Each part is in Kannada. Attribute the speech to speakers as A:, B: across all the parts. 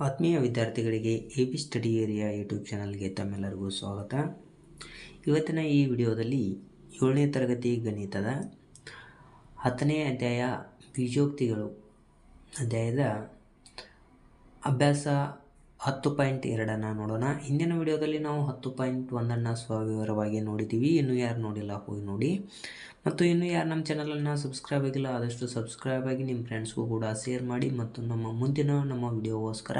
A: ಆತ್ಮೀಯ ವಿದ್ಯಾರ್ಥಿಗಳಿಗೆ A B study area YouTube ಚಾನಲ್ಗೆ ತಮ್ಮೆಲ್ಲರಿಗೂ ಸ್ವಾಗತ. ಇವತ್ತಿನ ಈ ವಿಡಿಯೋದಲ್ಲಿ ಏಳನೇ ತರಗತಿ ಗಣಿತದ ಹತ್ತನೇ ಅಧ್ಯಾಯ ಬೀಜೋಕ್ತಿಗಳು ಅಧ್ಯಾಯದ ಅಭ್ಯಾಸ ಹತ್ತು ಪಾಯಿಂಟ್ ಎರಡನ್ನು ನೋಡೋಣ. ಹಿಂದಿನ ವಿಡಿಯೋದಲ್ಲಿ ನಾವು ಹತ್ತು ಪಾಯಿಂಟ್ ಒಂದನ್ನು ಸ್ವವಿವರವಾಗಿ ನೋಡಿದ್ದೀವಿ ಇನ್ನು ಯಾರು ನೋಡಿಲ್ಲ, ಹೋಗಿ ನೋಡಿ. ಮತ್ತು ಇನ್ನು ಯಾರು ನಮ್ಮ ಚಾನಲನ್ನು ಸಬ್ಸ್ಕ್ರೈಬ್ ಆಗಿಲ್ಲ, ಆದಷ್ಟು ಸಬ್ಸ್ಕ್ರೈಬ್ ಆಗಿ ನಿಮ್ಮ ಫ್ರೆಂಡ್ಸ್ಗೂ ಕೂಡ ಶೇರ್ ಮಾಡಿ ಮತ್ತು ನಮ್ಮ ಮುಂದಿನ ನಮ್ಮ ವಿಡಿಯೋಗೋಸ್ಕರ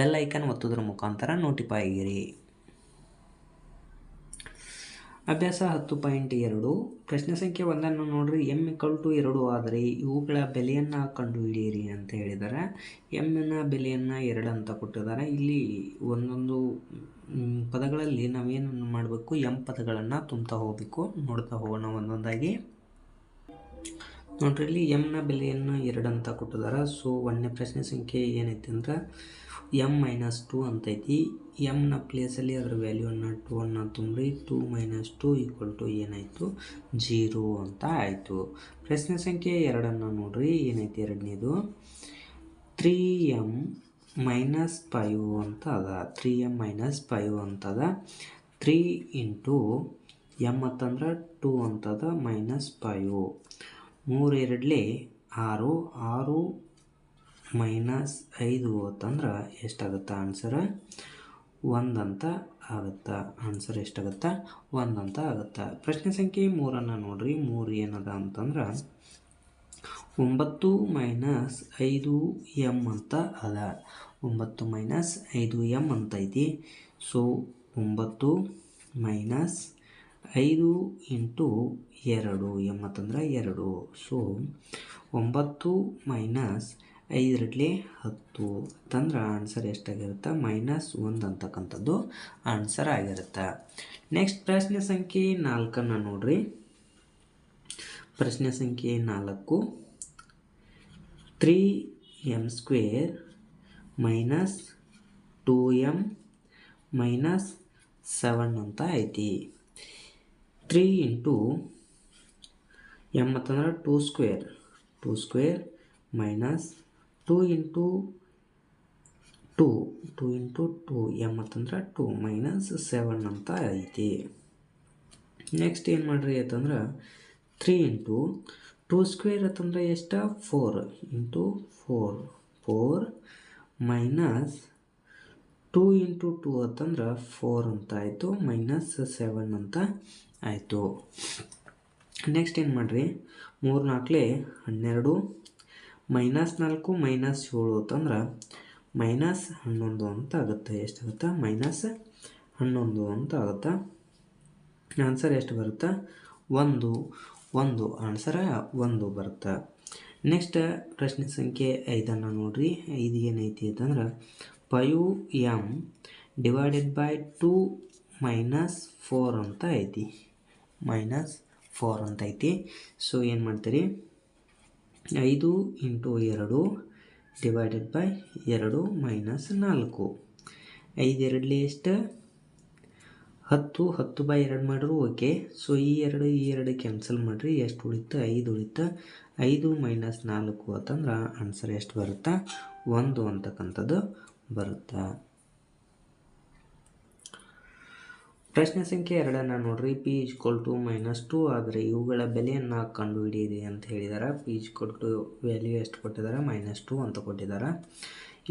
A: ಬೆಲ್ ಐಕನ್ ಒತ್ತೋದ್ರ ಮುಖಾಂತರ ನೋಟಿಫೈ ಆಗಿರಿ. ಅಭ್ಯಾಸ ಹತ್ತು ಪಾಯಿಂಟ್ ಎರಡು. ಪ್ರಶ್ನೆ ಸಂಖ್ಯೆ ಒಂದನ್ನು ನೋಡ್ರಿ. ಎಂ ಇಕ್ವಲ್ ಟು ಎರಡು ಆದರೆ ಇವುಗಳ ಬೆಲೆಯನ್ನು ಕಂಡುಹಿಡಿಯಿರಿ ಅಂತ ಹೇಳಿದ್ದಾರೆ. ಎಮ್ಮಿನ ಬೆಲೆಯನ್ನು ಎರಡು ಅಂತ ಕೊಟ್ಟಿದ್ದಾರೆ. ಇಲ್ಲಿ ಒಂದೊಂದು ಪದಗಳಲ್ಲಿ ನಾವೇನು ಮಾಡಬೇಕು? ಎಂ ಪದಗಳನ್ನು ತುಂಬ್ತಾ ಹೋಗಬೇಕು. ನೋಡ್ತಾ ಹೋಗೋಣ ಒಂದೊಂದಾಗಿ. ನೋಡ್ರಿ, ಇಲ್ಲಿ ಎಮ್ನ ಬೆಲೆಯನ್ನು ಎರಡು ಅಂತ ಕೊಟ್ಟಿದ್ದಾರೆ. ಸೊ ಒಂದನೇ ಪ್ರಶ್ನೆ ಸಂಖ್ಯೆ ಏನೈತಿ ಅಂದ್ರೆ ಎಂ ಮೈನಸ್ ಟು ಅಂತೈತಿ. ಎಮ್ನ ಪ್ಲೇಸಲ್ಲಿ ಅದರ ವ್ಯಾಲ್ಯೂವನ್ನು ಟೂ ಅನ್ನು ತುಂಬ್ರಿ two minus two equal to ಏನಾಯಿತು? ಜೀರೋ ಅಂತ ಆಯಿತು. ಪ್ರಶ್ನೆ ಸಂಖ್ಯೆ ಎರಡನ್ನು ನೋಡ್ರಿ. ಏನಾಯ್ತು ಎರಡನೇದು? ತ್ರೀ ಎಂ ಮೈನಸ್ ಫೈವ್ ಅಂತ ಅದ. ತ್ರೀ ಎಂ ಮೈನಸ್ ಫೈವ್ ಅಂತದ ತ್ರೀ ಇಂಟು ಎಂ ಅಂತಂದ್ರೆ ಟೂ ಅಂತದ ಮೈನಸ್ ಫೈವ್ ಮೂರು ಎರಡಲೇ ಆರು. ಆರು ಮೈನಸ್ ಐದು ಅಂತಂದ್ರೆ ಎಷ್ಟಾಗುತ್ತೆ ಆನ್ಸರ್ ಒಂದಂತ ಆಗುತ್ತಾ? ಆನ್ಸರ್ ಎಷ್ಟಾಗುತ್ತಾ ಅಂತ ಆಗುತ್ತೆ. ಪ್ರಶ್ನೆ ಸಂಖ್ಯೆ ಮೂರನ್ನು ನೋಡ್ರಿ. ಮೂರು ಏನದ ಅಂತಂದ್ರೆ ಒಂಬತ್ತು ಮೈನಸ್ ಐದು ಎಂ ಅಂತ ಅದ. ಒಂಬತ್ತು ಮೈನಸ್ ಐದು ಎಂ ಅಂತ ಐತಿ. ಸೊ ಒಂಬತ್ತು ಮೈನಸ್ ಐದು ಇಂಟು ಎರಡು. ಎಂ ಅಂತಂದ್ರೆ ಎರಡು. ಸೊ ಒಂಬತ್ತು ಮೈನಸ್ ಐದರಡ್ಲಿ ಹತ್ತು ಅಂತಂದ್ರೆ ಆನ್ಸರ್ ಎಷ್ಟಾಗಿರುತ್ತೆ? ಮೈನಸ್ ಒಂದು ಅಂತಕ್ಕಂಥದ್ದು ಆನ್ಸರ್ ಆಗಿರುತ್ತೆ. ನೆಕ್ಸ್ಟ್ ಪ್ರಶ್ನೆ ಸಂಖ್ಯೆ ನಾಲ್ಕನ್ನು ನೋಡ್ರಿ. ಪ್ರಶ್ನೆ ಸಂಖ್ಯೆ ನಾಲ್ಕು. Three M square minus two M minus seven ಅಂತ ಐತಿ. ತ್ರೀ ಇಂಟು ಎಂ ಅಂತಂದ್ರೆ two square two square minus two into two two into two, M ಅಂತಂದ್ರೆ ಟೂ ಮೈನಸ್ ಸೆವೆನ್ ಅಂತ ಐತಿ. ನೆಕ್ಸ್ಟ್ ಏನು ಮಾಡ್ರಿ ಅಂತಂದ್ರೆ ತ್ರೀ ಇಂಟು ಟೂ ಸ್ಕ್ವೇರ್ ಅಂತಂದ್ರೆ ಎಷ್ಟು? Four into four four minus two into two ಅಂತಂದ್ರೆ ಫೋರ್ ಅಂತ ಆಯಿತು, ಮೈನಸ್ ಸೆವೆನ್ ಅಂತ ಆಯಿತು. ನೆಕ್ಸ್ಟ್ ಏನು ಮಾಡಿರಿ? ಮೂರು ನಾಲ್ಕಲೇ ಹನ್ನೆರಡು ಮೈನಸ್ ನಾಲ್ಕು, ಮೈನಸ್ ಏಳು ಅಂತಂದ್ರೆ ಮೈನಸ್ ಹನ್ನೊಂದು ಅಂತ ಆಗುತ್ತೆ. ಎಷ್ಟಾಗುತ್ತೆ ಮೈನಸ್ ಹನ್ನೊಂದು ಅಂತ ಆಗುತ್ತೆ. ಆನ್ಸರ್ ಎಷ್ಟು ಬರುತ್ತೆ? ಒಂದು. ಒಂದು. ಆನ್ಸರ ಒಂದು ಬರುತ್ತೆ. ನೆಕ್ಸ್ಟ್ ಪ್ರಶ್ನೆ ಸಂಖ್ಯೆ ಐದನ್ನು ನೋಡ್ರಿ. ಐದು ಏನೈತಿ ಅಂತಂದ್ರೆ five M divided by two minus four ಅಂತ ಐತಿ. ಮೈನಸ್ ಫೋರ್ ಅಂತ ಐತಿ. ಸೊ ಏನು ಮಾಡ್ತೀರಿ? ಐದು ಇಂಟು ಎರಡು ಡಿವೈಡೆಡ್ ಬೈ ಎರಡು ಮೈನಸ್ ನಾಲ್ಕು. ಐದು ಎರಡಲಿ ಎಷ್ಟು? ಹತ್ತು. ಹತ್ತು ಬೈ ಎರಡು ಮಾಡ್ರು ಓಕೆ. ಸೊ ಈ ಎರಡು ಈ ಎರಡು ಕ್ಯಾನ್ಸಲ್ ಮಾಡಿರಿ. ಎಷ್ಟು ಉಳಿತು ಐದು ಉಳಿತು ಐದು ಮೈನಸ್ ನಾಲ್ಕು ಅಂತಂದ್ರೆ ಆನ್ಸರ್ ಎಷ್ಟು ಬರುತ್ತೆ? ಒಂದು ಅಂತಕ್ಕಂಥದ್ದು ಬರುತ್ತಾ? ಪ್ರಶ್ನೆ ಸಂಖ್ಯೆ ಎರಡನ್ನು ನೋಡ್ರಿ. P equal to minus two ಆದರೆ ಇವುಗಳ ಬೆಲೆಯನ್ನು ಕಂಡುಹಿಡಿಯಿರಿ ಅಂತ ಹೇಳಿದ್ದಾರೆ ಪಿ ಇಜ್ಕೊಲ್ ಟು ವ್ಯಾಲ್ಯೂ ಎಷ್ಟು ಕೊಟ್ಟಿದ್ದಾರೆ ಮೈನಸ್ ಟು ಅಂತ ಕೊಟ್ಟಿದ್ದಾರೆ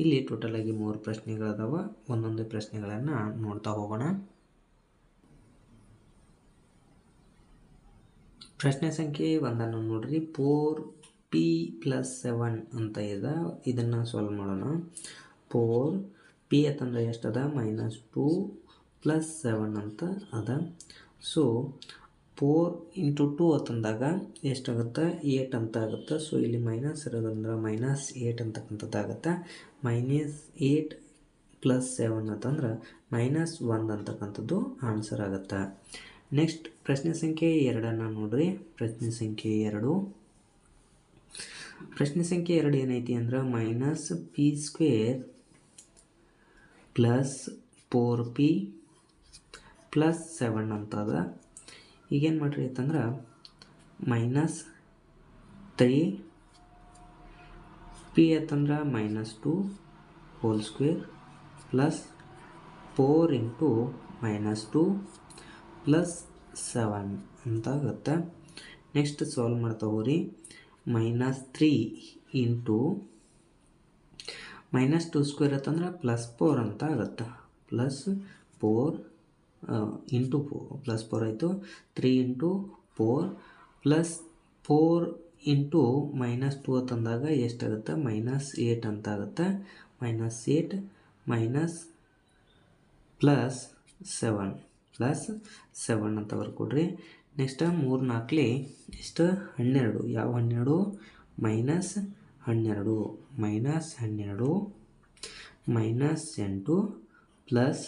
A: ಇಲ್ಲಿ ಟೋಟಲಾಗಿ ಮೂರು ಪ್ರಶ್ನೆಗಳದಾವ. ಒಂದೊಂದು ಪ್ರಶ್ನೆಗಳನ್ನು ನೋಡ್ತಾ ಹೋಗೋಣ. ಪ್ರಶ್ನೆ ಸಂಖ್ಯೆ ಒಂದನ್ನು ನೋಡ್ರಿ. ಫೋರ್ ಪಿ ಪ್ಲಸ್ ಸೆವೆನ್ ಅಂತ ಇದೆ. ಇದನ್ನು ಸಾಲ್ವ್ ಮಾಡೋಣ. ಫೋರ್ ಪಿ ಅಂತಂದ್ರೆ ಎಷ್ಟದ ಮೈನಸ್ ಟು ಪ್ಲಸ್ ಸೆವೆನ್ ಅಂತ ಅದ. ಸೊ ಫೋರ್ ಇಂಟು ಟು ಅಂತಂದಾಗ ಎಷ್ಟಾಗುತ್ತೆ? ಏಟ್ ಅಂತ ಆಗುತ್ತೆ. ಸೊ ಇಲ್ಲಿ ಮೈನಸ್ ಇರೋದಂದ್ರೆ ಮೈನಸ್ ಏಟ್ ಅಂತಕ್ಕಂಥದ್ದಾಗುತ್ತೆ ಮೈನಸ್ ಏಟ್ ಪ್ಲಸ್ ಸೆವೆನ್ ಅಂತಂದ್ರೆ ಮೈನಸ್ ಒಂದು ಅಂತಕ್ಕಂಥದ್ದು ಆನ್ಸರ್ ಆಗುತ್ತೆ. ನೆಕ್ಸ್ಟ್ ಪ್ರಶ್ನೆ ಸಂಖ್ಯೆ ಎರಡನ್ನು ನೋಡಿರಿ. ಪ್ರಶ್ನೆ ಸಂಖ್ಯೆ ಎರಡು. ಪ್ರಶ್ನೆ ಸಂಖ್ಯೆ ಎರಡು ಏನೈತಿ ಅಂದ್ರೆ minus P square plus four P plus seven ಅಂತದ. ಈಗೇನು ಮಾಡ್ರಿ ಅಂತಂದ್ರೆ ಮೈನಸ್ ತ್ರೀ ಪಿ ಅಂತಂದ್ರೆ minus two whole square plus four into minus two plus seven ಅಂತ ಆಗುತ್ತೆ ನೆಕ್ಸ್ಟ್ ಸಾಲ್ವ್ ಮಾಡ್ತಾ ಹೋಗ್ರಿ. Minus three into minus two square ಅಂತಂದ್ರೆ ಪ್ಲಸ್ ಫೋರ್ ಅಂತ ಆಗುತ್ತೆ plus four into four plus four ಆಯಿತು. Three into four plus four into minus two ಅಂತಂದಾಗ ಎಷ್ಟಾಗುತ್ತೆ? ಮೈನಸ್ ಏಟ್ ಅಂತ ಆಗುತ್ತೆ minus eight minus plus seven plus seven ಅಂತ ಬರ್ಕೊಡ್ರಿ. ನೆಕ್ಸ್ಟ್ ಮೂರು ನಾಲ್ಕಲಿ ಎಷ್ಟು? ಹನ್ನೆರಡು. ಯಾವ ಹನ್ನೆರಡು? ಮೈನಸ್ ಹನ್ನೆರಡು. ಮೈನಸ್ ಹನ್ನೆರಡು ಮೈನಸ್ ಎಂಟು ಪ್ಲಸ್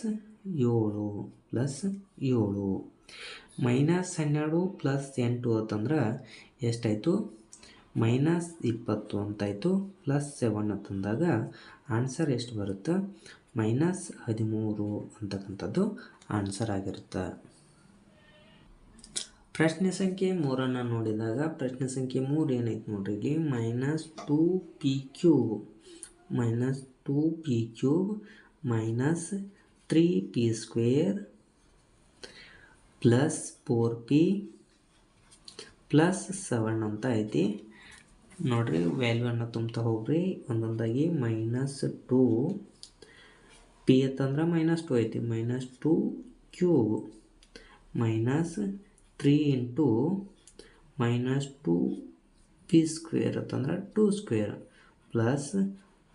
A: ಏಳು. ಪ್ಲಸ್ ಏಳು. ಮೈನಸ್ ಹನ್ನೆರಡು ಪ್ಲಸ್ ಎಂಟು ಅಂತಂದ್ರೆ ಎಷ್ಟಾಯಿತು? ಮೈನಸ್ ಇಪ್ಪತ್ತು ಅಂತಾಯಿತು ಪ್ಲಸ್ ಸೆವೆನ್ ಅಂತಂದಾಗ ಆನ್ಸರ್ ಎಷ್ಟು ಬರುತ್ತೆ? ಮೈನಸ್ ಹದಿಮೂರು ಅಂತಕ್ಕಂಥದ್ದು ಆನ್ಸರ್ ಆಗಿರುತ್ತೆ. ಪ್ರಶ್ನೆ ಸಂಖ್ಯೆ ಮೂರನ್ನು ನೋಡಿದಾಗ ಪ್ರಶ್ನೆ ಸಂಖ್ಯೆ ಮೂರು ಏನೈತೆ ನೋಡ್ರಿ ಇಲ್ಲಿ minus two P Q minus two P Q minus three P square plus four P plus seven ಅಂತ ಐತಿ. ನೋಡ್ರಿ ವ್ಯಾಲ್ಯೂವನ್ನು ತುಂಬ್ತಾ ಹೋಗ್ರಿ. ಒಂದೊಂದಾಗಿ ಮೈನಸ್ ಟೂ ಪಿ ಅಂತಂದ್ರೆ ಮೈನಸ್ ಟು ಐತಿ. Minus two cube minus three into minus two P square ಅಂತಂದ್ರೆ two square plus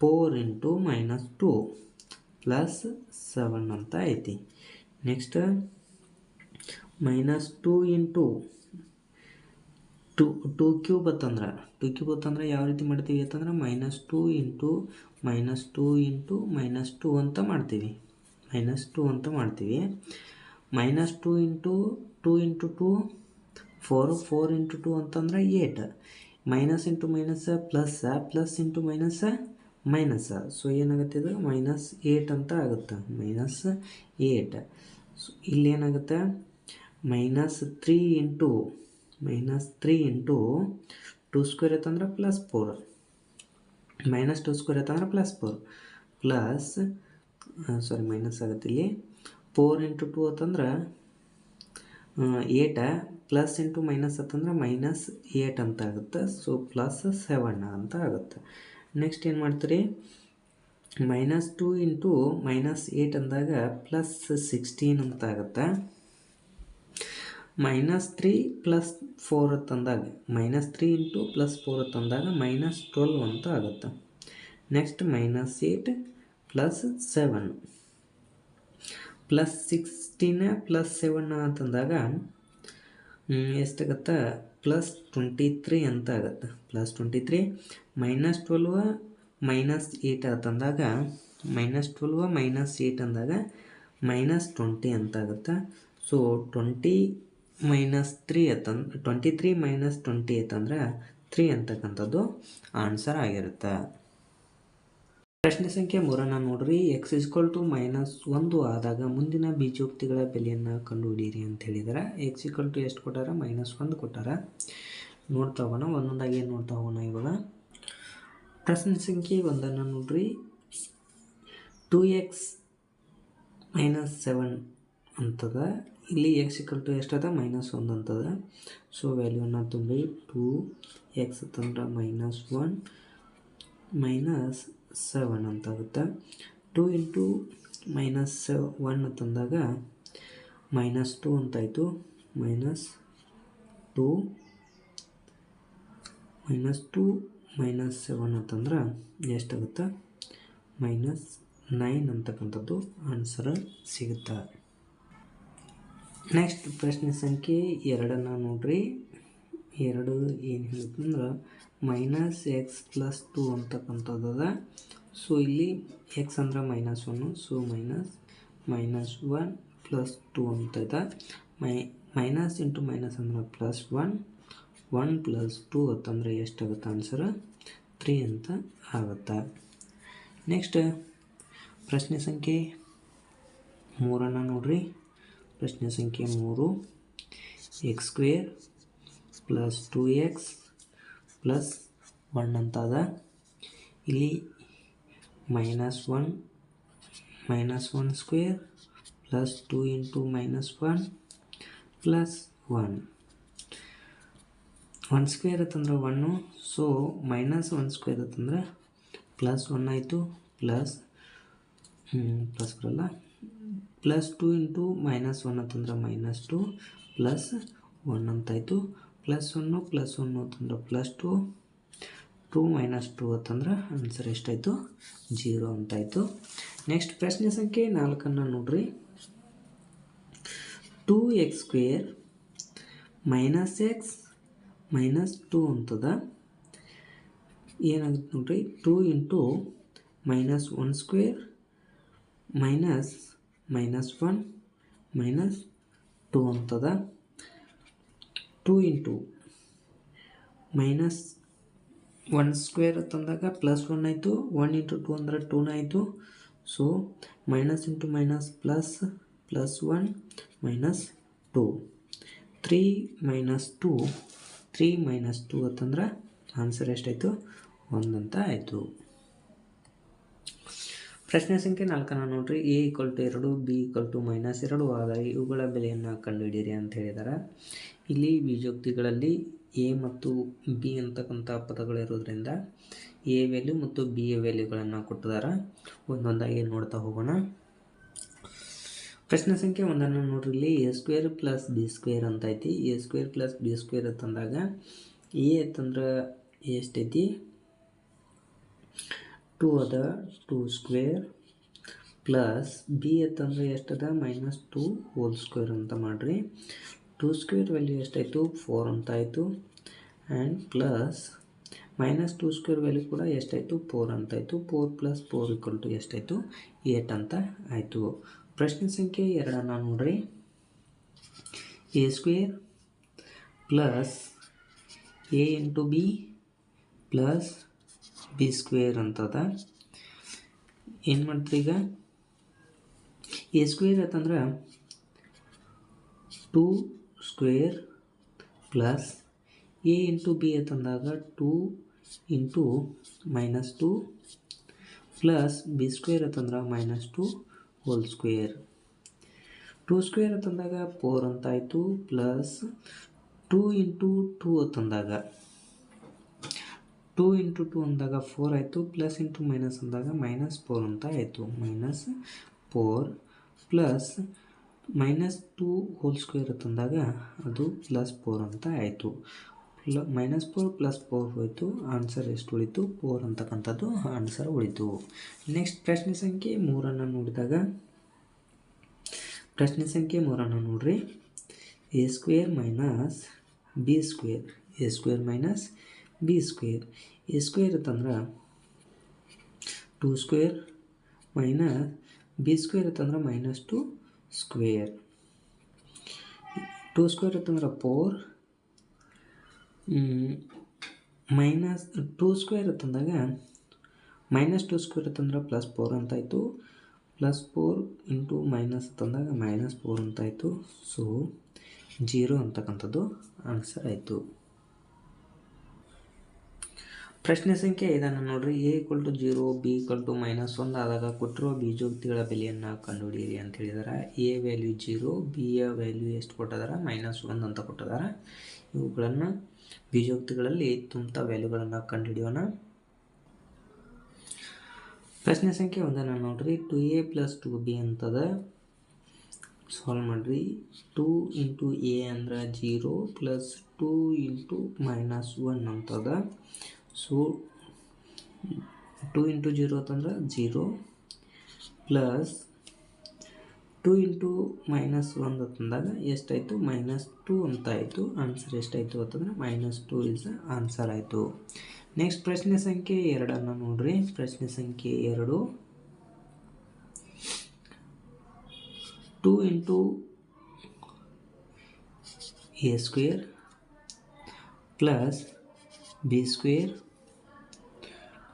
A: four into minus two plus seven ಅಂತ ಐತಿ. Next minus two into two two cube ಅಂತಂದ್ರೆ ಟು ಕ್ಯೂಬ್ ಅಂತಂದ್ರೆ ಯಾವ ರೀತಿ ಮಾಡ್ತೀವಿ ಅಂತಂದ್ರೆ minus two into minus two into minus two ಅಂತ ಮಾಡ್ತೀವಿ. ಮೈನಸ್ ಟೂ ಅಂತ ಮಾಡ್ತೀವಿ. Minus two into two into two, four four into two ಅಂತಂದ್ರೆ eight. Minus into minus plus plus into minus minus. So ಏನಾಗುತ್ತೆ ಇದು? ಮೈನಸ್ ಏಟ್ ಅಂತ ಆಗುತ್ತೆ. Minus eight. ಸೊ ಇಲ್ಲಿ ಏನಾಗುತ್ತೆ minus three into, minus three into two square ಐತಂದ್ರೆ plus four. Minus two square ಐತಂದ್ರೆ plus four. Plus sorry minus ಆಗುತ್ತೆ ಇಲ್ಲಿ. ಫೋರ್ ಇಂಟು ಟು ಅಂತಂದ್ರೆ ಏಟ, ಪ್ಲಸ್ ಇಂಟು ಮೈನಸ್ ಅಂತಂದ್ರೆ ಮೈನಸ್ ಏಟ್ ಅಂತ ಆಗುತ್ತೆ. ಸೊ ಪ್ಲಸ್ ಸೆವೆನ್ ಅಂತ ಆಗುತ್ತೆ. ನೆಕ್ಸ್ಟ್ ಏನು ಮಾಡ್ತೀರಿ? Minus two into minus eight ಅಂದಾಗ ಪ್ಲಸ್ ಸಿಕ್ಸ್ಟೀನ್ ಅಂತ ಆಗುತ್ತೆ. ಮೈನಸ್ ತ್ರೀ ಪ್ಲಸ್ ಫೋರ್ ತಂದಾಗ, minus three into plus four ತಂದಾಗ ಮೈನಸ್ ಟ್ವೆಲ್ವ್ ಅಂತ ಆಗುತ್ತೆ. Next minus eight plus seven. Plus sixteen plus seven ಅಂತಂದಾಗ ಎಷ್ಟಾಗತ್ತೆ? ಪ್ಲಸ್ ಟ್ವೆಂಟಿ ತ್ರೀ ಅಂತ ಆಗುತ್ತೆ. Plus twenty three, minus twelve, minus eight ಅಂತಂದಾಗ ಮೈನಸ್ ಟ್ವೆಲ್ವ, ಮೈನಸ್ ಏಟ್ ಅಂದಾಗ ಮೈನಸ್ ಟ್ವೆಂಟಿ ಅಂತ ಆಗುತ್ತೆ. ಸೊ, ಟ್ವೆಂಟಿ ಮೈನಸ್ ತ್ರೀ ಅತ್ತ ಟ್ವೆಂಟಿ ತ್ರೀ ಮೈನಸ್ ಟ್ವೆಂಟಿ ಅಂತಂದ್ರೆ ತ್ರೀ ಅಂತಕ್ಕಂಥದ್ದು ಆನ್ಸರ್ ಆಗಿರುತ್ತೆ. ಪ್ರಶ್ನೆ ಸಂಖ್ಯೆ ಮೂರನ್ನು ನೋಡ್ರಿ. ಎಕ್ಸ್ ಇಸ್ಕೊಲ್ ಟು ಮೈನಸ್ ಒಂದು ಆದಾಗ ಮುಂದಿನ ಬೀಜೋಕ್ತಿಗಳ ಬೆಲೆಯನ್ನು ಕಂಡುಹಿಡಿಯಿರಿ ಅಂತ ಹೇಳಿದರೆ. ಎಕ್ಸ್ ಇಕ್ವಲ್ ಟು ಎಷ್ಟು ಕೊಟ್ಟಾರ? ಮೈನಸ್ ಒಂದು ಕೊಟ್ಟಾರ. ನೋಡ್ತಾ ಹೋಗೋಣ. ಒಂದೊಂದಾಗಿ ಏನು ನೋಡ್ತಾ ಹೋಗೋಣ ಇವಾಗ? ಪ್ರಶ್ನೆ ಸಂಖ್ಯೆ ಒಂದನ್ನು ನೋಡ್ರಿ. ಟೂ ಎಕ್ಸ್ ಮೈನಸ್ ಸೆವೆನ್ ಅಂತದ. ಇಲ್ಲಿ ಎಕ್ಸ್ ಇಕ್ವಲ್ ಟು ಎಷ್ಟದ ಮೈನಸ್ ಒಂದು ಅಂತದ. ಸೊ ವ್ಯಾಲ್ಯೂನ ತುಂಬಿ ಟೂ ಎಕ್ಸ್ ತಂದ್ರೆ ಮೈನಸ್ ಒನ್ ಮೈನಸ್ ಸೆವೆನ್ ಅಂತ ಆಗುತ್ತೆ ಟೂ ಇಂಟು ಮೈನಸ್ ಒನ್ ತಂದಾಗ minus two ಅಂತಾಯಿತು. Minus two minus two minus seven ಅಂತಂದ್ರೆ ಎಷ್ಟಾಗುತ್ತೆ ಮೈನಸ್ ನೈನ್ ಅಂತಕ್ಕಂಥದ್ದು ಆನ್ಸರ್ ಸಿಗುತ್ತೆ? ನೆಕ್ಸ್ಟ್ ಪ್ರಶ್ನೆ ಸಂಖ್ಯೆ ಎರಡನ್ನು ನೋಡ್ರಿ. ಎರಡು ಏನು ಹೇಳ್ತಂದ್ರೆ ಮೈನಸ್ ಎಕ್ಸ್ ಪ್ಲಸ್ ಟು ಅಂತಕ್ಕಂಥದ್ದು ಅದ. ಸೊ ಇಲ್ಲಿ ಎಕ್ಸ್ ಅಂದ್ರೆ minus one so minus minus one plus two ಅಂತ ಇದೆ. ಮೈ ಮೈನಸ್ ಇಂಟು ಮೈನಸ್ ಅಂದ್ರೆ plus one one plus two ಅಂತಂದ್ರೆ ಎಷ್ಟಾಗುತ್ತೆ ಆನ್ಸರ್ ತ್ರೀ ಅಂತ ಆಗುತ್ತೆ. ನೆಕ್ಸ್ಟ್ ಪ್ರಶ್ನೆ ಸಂಖ್ಯೆ ಮೂರನ್ನು ನೋಡ್ರಿ. ಪ್ರಶ್ನೆ ಸಂಖ್ಯೆ ಮೂರು. X square plus two X plus one ಅಂತ ಅದ ಇಲ್ಲಿ minus one minus one square plus two into minus one plus one one square ಅಂತಂದ್ರೆ one so minus one square ಅಂತಂದ್ರೆ ಪ್ಲಸ್ ಒನ್ ಆಯಿತು ಪ್ಲಸ್ ಪ್ಲಸ್ ಬರಲ್ಲ. Plus two into minus one ಅಂತಂದ್ರೆ ಮೈನಸ್ ಟು ಪ್ಲಸ್ ಒನ್ ಅಂತಾಯಿತು. ಪ್ಲಸ್ ಒನ್ನು ಪ್ಲಸ್ ಒನ್ನು ಅಂತಂದ್ರೆ plus two. Two minus two ಅಂತಂದ್ರೆ ಆನ್ಸರ್ ಎಷ್ಟಾಯಿತು? ಜೀರೋ ಅಂತಾಯಿತು. ನೆಕ್ಸ್ಟ್ ಪ್ರಶ್ನೆ ಸಂಖ್ಯೆ ನಾಲ್ಕನ್ನು ನೋಡ್ರಿ. Two X square minus X minus two ಅಂತದ. ಏನಾಗುತ್ತೆ ನೋಡ್ರಿ? Two into minus one square minus minus one minus two ಅಂತದ? Two into minus one square ತಂದಾಗ ಪ್ಲಸ್ ಒನ್ ಆಯಿತು, ಒನ್ ಇಂಟು ಟೂ ಅಂದರೆ ಟೂನ ಆಯಿತು. So minus into minus plus plus one minus two. Three minus two, three minus two ಅಂತಂದ್ರೆ ಆನ್ಸರ್ ಎಷ್ಟಾಯಿತು? ಒಂದಂತ ಆಯಿತು. ಪ್ರಶ್ನೆ ಸಂಖ್ಯೆ ನಾಲ್ಕನ್ನು ನೋಡ್ರಿ. ಎ ಈಕ್ವಲ್ ಟು ಎರಡು, ಬಿ ಈಕ್ವಲ್ ಟು ಮೈನಸ್ ಎರಡು. ಆದಾಗ ಇವುಗಳ ಬೆಲೆಯನ್ನು ಕಂಡುಹಿಡಿಯಿರಿ ಅಂತ ಹೇಳಿದ್ದಾರೆ ಇಲ್ಲಿ ಬೀಜೋಕ್ತಿಗಳಲ್ಲಿ ಎ ಮತ್ತು ಬಿ ಅಂತಕ್ಕಂಥ ಪದಗಳಿರೋದ್ರಿಂದ ಎ ವ್ಯಾಲ್ಯೂ ಮತ್ತು ಬಿ ಎ ವ್ಯಾಲ್ಯೂಗಳನ್ನು ಕೊಟ್ಟಿದ್ದಾರೆ. ಒಂದೊಂದಾಗಿ ನೋಡ್ತಾ ಹೋಗೋಣ. ಪ್ರಶ್ನೆ ಸಂಖ್ಯೆ ಒಂದನ್ನು ನೋಡ್ರಿ. ಇಲ್ಲಿ A square plus B square ಅಂತ ಐತಿ. A square plus B square ಅಂತಂದಾಗ ಎ ಅಂತಂದ್ರೆ ಎಷ್ಟೈತಿ? ಟೂ ಅದ ಟೂ ಸ್ಕ್ವೇರ್ ಪ್ಲಸ್ ಬಿ ಅಂತಂದ್ರೆ ಎಷ್ಟದ? ಮೈನಸ್ ಟು ಹೋಲ್ ಸ್ಕ್ವೇರ್ ಅಂತ ಮಾಡಿರಿ. ಟೂ ಸ್ಕ್ವೇರ್ ವ್ಯಾಲ್ಯೂ ಎಷ್ಟಾಯಿತು? ಫೋರ್ ಅಂತ ಆಯಿತು and plus minus two square value ಕೂಡ ಎಷ್ಟಾಯಿತು? Four ಅಂತಾಯಿತು. Four plus four equal to ಎಷ್ಟಾಯಿತು? ಏಟ್ ಅಂತ ಆಯಿತು. ಪ್ರಶ್ನೆ ಸಂಖ್ಯೆ ಎರಡನ್ನು ನೋಡ್ರಿ. A square plus A into B plus B square ಅಂತದ. ಏನು ಮಾಡ್ತೀರಿ ಈಗ? ಎ ಸ್ಕ್ವೇರ್ ಅಂತಂದ್ರೆ two square plus A into B ಅಂತಂದಾಗ two into minus two plus B square ಅಂತಂದ್ರೆ minus two whole square two square ಅಂತಂದಾಗ ಫೋರ್ ಅಂತಾಯಿತು ಪ್ಲಸ್ ಟೂ ಇಂಟು ಟೂ ಅಂತಂದಾಗ ಟೂ ಇಂಟು ಟೂ ಅಂದಾಗ ಫೋರ್ ಆಯಿತು, ಪ್ಲಸ್ ಇಂಟು ಮೈನಸ್ ಅಂದಾಗ ಮೈನಸ್ ಫೋರ್ ಅಂತ ಆಯಿತು. Minus four plus minus two whole square ತಂದಾಗ ಅದು ಪ್ಲಸ್ ಫೋರ್ ಅಂತ ಆಯಿತು. Plus, minus four plus four ಹೋಯಿತು, ಆನ್ಸರ್ ಎಷ್ಟು ಉಳಿತು? ಫೋರ್ ಅಂತಕ್ಕಂಥದ್ದು ಆನ್ಸರ್ ಉಳಿತು. ನೆಕ್ಸ್ಟ್ ಪ್ರಶ್ನೆ ಸಂಖ್ಯೆ ಮೂರನ್ನು ನೋಡಿದಾಗ, ಪ್ರಶ್ನೆ ಸಂಖ್ಯೆ ಮೂರನ್ನು ನೋಡ್ರಿ. A square minus B square, A square minus B square A square ಅಂತಂದ್ರೆ two square minus B square ಅಂತಂದ್ರೆ minus two square two square ಅಂತಂದ್ರೆ ಫೋರ್ ಮೈನಸ್ ಟೂ ಸ್ಕ್ವೇರ್ ಅಂತಂದಾಗ ಮೈನಸ್ ಟು ಸ್ಕ್ವೇರ್ ಅಂತಂದ್ರೆ ಪ್ಲಸ್ ಫೋರ್ ಅಂತಾಯಿತು. ಪ್ಲಸ್ ಫೋರ್ ಇಂಟು ಮೈನಸ್ ಅಂತಂದಾಗ ಮೈನಸ್ ಫೋರ್ ಅಂತಾಯಿತು. ಸೊ ಜೀರೋ ಅಂತಕ್ಕಂಥದ್ದು ಆನ್ಸರ್ ಆಯಿತು. ಪ್ರಶ್ನೆ ಸಂಖ್ಯೆ ಐದನ್ನು ನೋಡ್ರಿ. A equal to zero B equal to minus ಒಂದು ಆದಾಗ ಕೊಟ್ಟಿರೋ ಬೀಜೋಕ್ತಿಗಳ ಬೆಲೆಯನ್ನು ಕಂಡುಹಿಡಿಯಿರಿ ಅಂತ ಹೇಳಿದಾರೆ. ಎ ವ್ಯಾಲ್ಯೂ ಜೀರೋ ಬಿ ಯ ವ್ಯಾಲ್ಯೂ ಎಷ್ಟು ಕೊಟ್ಟಿದಾರ? ಮೈನಸ್ ಒಂದು ಅಂತ ಕೊಟ್ಟಿದ್ದಾರೆ ಇವುಗಳನ್ನು ಬೀಜೋಕ್ತಿಗಳಲ್ಲಿ ತುಂಬ್ತಾ ವ್ಯಾಲ್ಯೂಗಳನ್ನು ಕಂಡುಹಿಡಿಯೋಣ. ಪ್ರಶ್ನೆ ಸಂಖ್ಯೆ ಒಂದನ್ನು ನೋಡ್ರಿ. Two A plus two B ಅಂತದ. ಸಾಲ್ವ್ ಮಾಡಿರಿ. ಟೂ ಇಂಟು ಎ ಅಂದ್ರೆ zero plus two into minus one ಅಂತದ. ಸೊ ಟು ಇಂಟು ಜೀರೋ ಅಂತಂದ್ರೆ zero plus two into minus ಒಂದು ಅಂತಂದಾಗ ಎಷ್ಟಾಯಿತು? ಮೈನಸ್ ಟೂ ಅಂತ ಆಯಿತು. ಆನ್ಸರ್ ಎಷ್ಟಾಯಿತು ಅಂತಂದ್ರೆ ಮೈನಸ್ ಟೂ ಇಸ್ ಆನ್ಸರ್ ಆಯಿತು. ನೆಕ್ಸ್ಟ್ ಪ್ರಶ್ನೆ ಸಂಖ್ಯೆ ಎರಡನ್ನು ನೋಡ್ರಿ. ಪ್ರಶ್ನೆ ಸಂಖ್ಯೆ ಎರಡು. Two into A square plus B square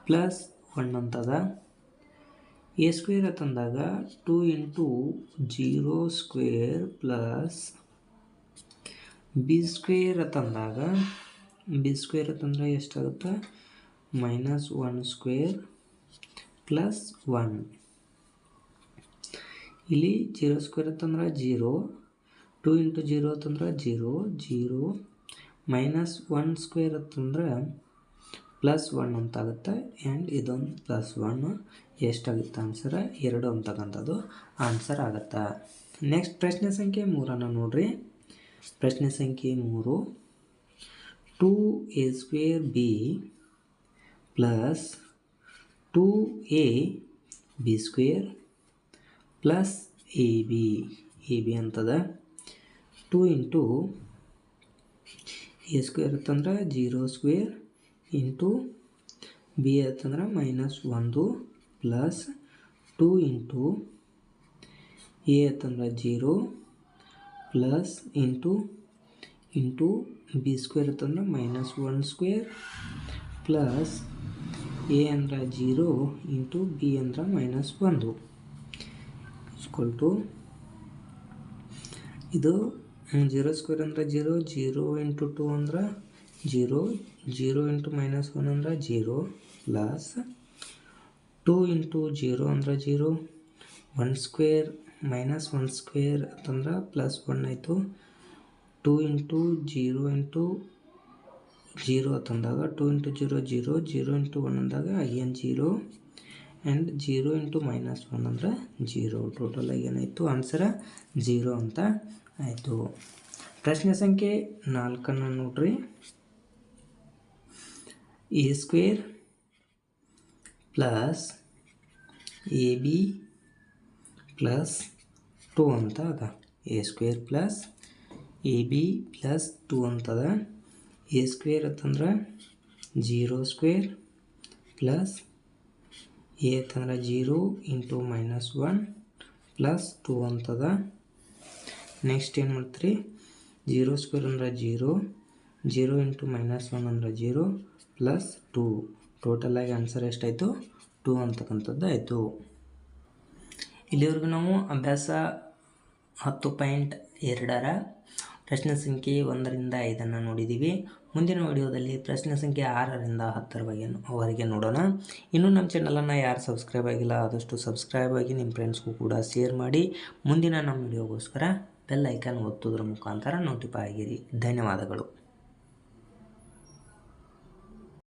A: plus one ಅಂತದ? ಎ ಸ್ಕ್ವೇರ್ ಅಂತಂದಾಗ two into zero square plus B square ಅಂತಂದಾಗ ಬಿ ಸ್ಕ್ವೇರ್ ಅಂತಂದ್ರೆ ಎಷ್ಟಾಗುತ್ತೆ? Minus one square plus one. ಇಲ್ಲಿ ಜೀರೋ ಸ್ಕ್ವೇರ್ ಅಂತಂದ್ರೆ ಜೀರೋ, ಟು ಇಂಟು ಜೀರೋ ಅಂತಂದ್ರೆ zero zero. Minus one square ಅಂತಂದ್ರೆ ಪ್ಲಸ್ ಒನ್ ಅಂತ ಆಗುತ್ತೆ ಆ್ಯಂಡ್ ಇದೊಂದು ಪ್ಲಸ್ ಒನ್. ಎಷ್ಟಾಗುತ್ತೆ ಆನ್ಸರ್ ಎರಡು ಅಂತಕ್ಕಂಥದ್ದು ಆನ್ಸರ್ ಆಗುತ್ತೆ. ನೆಕ್ಸ್ಟ್ ಪ್ರಶ್ನೆ ಸಂಖ್ಯೆ ಮೂರನ್ನು ನೋಡ್ರಿ. ಪ್ರಶ್ನೆ ಸಂಖ್ಯೆ ಮೂರು. Two a square b plus two a b square plus a b a b ಅಂತದ. ಟೂ ಇಂಟು ಎ ಸ್ಕ್ವೇರ್ ಅಂತಂದ್ರೆ ಜೀರೋ ಸ್ಕ್ವೇರ್ ಇಂಟು ಬಿ ಆಯ್ತಂದ್ರೆ ಮೈನಸ್ ಒಂದು ಪ್ಲಸ್ ಟೂ ಇಂಟು ಎ ಆಯ್ತಂದ್ರೆ zero plus into into b square ಅಂತಂದ್ರೆ minus one square plus a ಅಂದ್ರೆ ಜೀರೋ ಇಂಟು ಬಿ ಅಂದ್ರೆ ಮೈನಸ್ ಒಂದು ಇಸ್ಕೊಲ್ ಟು ಇದು ಜೀರೋ ಸ್ಕ್ವೇರ್ ಅಂದ್ರೆ ಜೀರೋ ಜೀರೋ ಇಂಟು ಟು ಅಂದ್ರೆ zero zero into minus one ಅಂದ್ರೆ zero, plus two into zero ಅಂದ್ರೆ zero, one square minus one square ಅಂತಂದ್ರೆ ಪ್ಲಸ್ ಒನ್ ಆಯಿತು. Two into zero into zero ಅಂತಂದಾಗ two into zero zero zero into one ಅಂದಾಗ again zero? And zero into minus one ಅಂದರೆ ಜೀರೋ. ಟೋಟಲಾಗಿ ಏನಾಯಿತು? ಆನ್ಸರ ಜೀರೋ ಅಂತ ಆಯಿತು. ಪ್ರಶ್ನೆ ಸಂಖ್ಯೆ ನಾಲ್ಕನ್ನು ನೋಡ್ರಿ. A square plus a b plus two ಅಂತ ಅದ a square plus a b plus two ಅಂತದ. ಎ ಸ್ಕ್ವೇರ್ ಅಂತಂದ್ರೆ ಜೀರೋ ಸ್ಕ್ವೇರ್ ಪ್ಲಸ್ ಎ ಅಂತಂದ್ರೆ zero into minus one plus two ಅಂತದ. ನೆಕ್ಸ್ಟ್ ಏನು ಮಾಡ್ತೀರಿ? ಜೀರೋ ಸ್ಕ್ವೇರ್ ಅಂದ್ರೆ zero zero into minus one ಅಂದ್ರೆ ಜೀರೋ ಪ್ಲಸ್ ಟೂ. ಟೋಟಲಾಗಿ ಆನ್ಸರ್ ಎಷ್ಟಾಯಿತು? ಟೂ ಅಂತಕ್ಕಂಥದ್ದು ಆಯಿತು. ಇಲ್ಲಿವರೆಗೂ ನಾವು ಅಭ್ಯಾಸ ಹತ್ತು ಪಾಯಿಂಟ್ ಎರಡರ ಪ್ರಶ್ನೆ ಸಂಖ್ಯೆ ಒಂದರಿಂದ ಐದನ್ನು ನೋಡಿದ್ದೀವಿ. ಮುಂದಿನ ವಿಡಿಯೋದಲ್ಲಿ ಪ್ರಶ್ನೆ ಸಂಖ್ಯೆ ಆರರಿಂದ ಹತ್ತರ ಬಗ್ಗೆ ಅವರಿಗೆ ನೋಡೋಣ. ಇನ್ನೂ ನಮ್ಮ ಚಾನಲನ್ನು ಯಾರು ಸಬ್ಸ್ಕ್ರೈಬ್ ಆಗಿಲ್ಲ, ಆದಷ್ಟು ಸಬ್ಸ್ಕ್ರೈಬ್ ಆಗಿ ನಿಮ್ಮ ಫ್ರೆಂಡ್ಸ್ಗೂ ಕೂಡ ಶೇರ್ ಮಾಡಿ. ಮುಂದಿನ ನಮ್ಮ ವಿಡಿಯೋಗೋಸ್ಕರ ಬೆಲ್ ಐಕಾನ್ ಒತ್ತೋದ್ರ ಮುಖಾಂತರ ನೋಟಿಫೈ ಆಗಿರಿ. ಧನ್ಯವಾದಗಳು.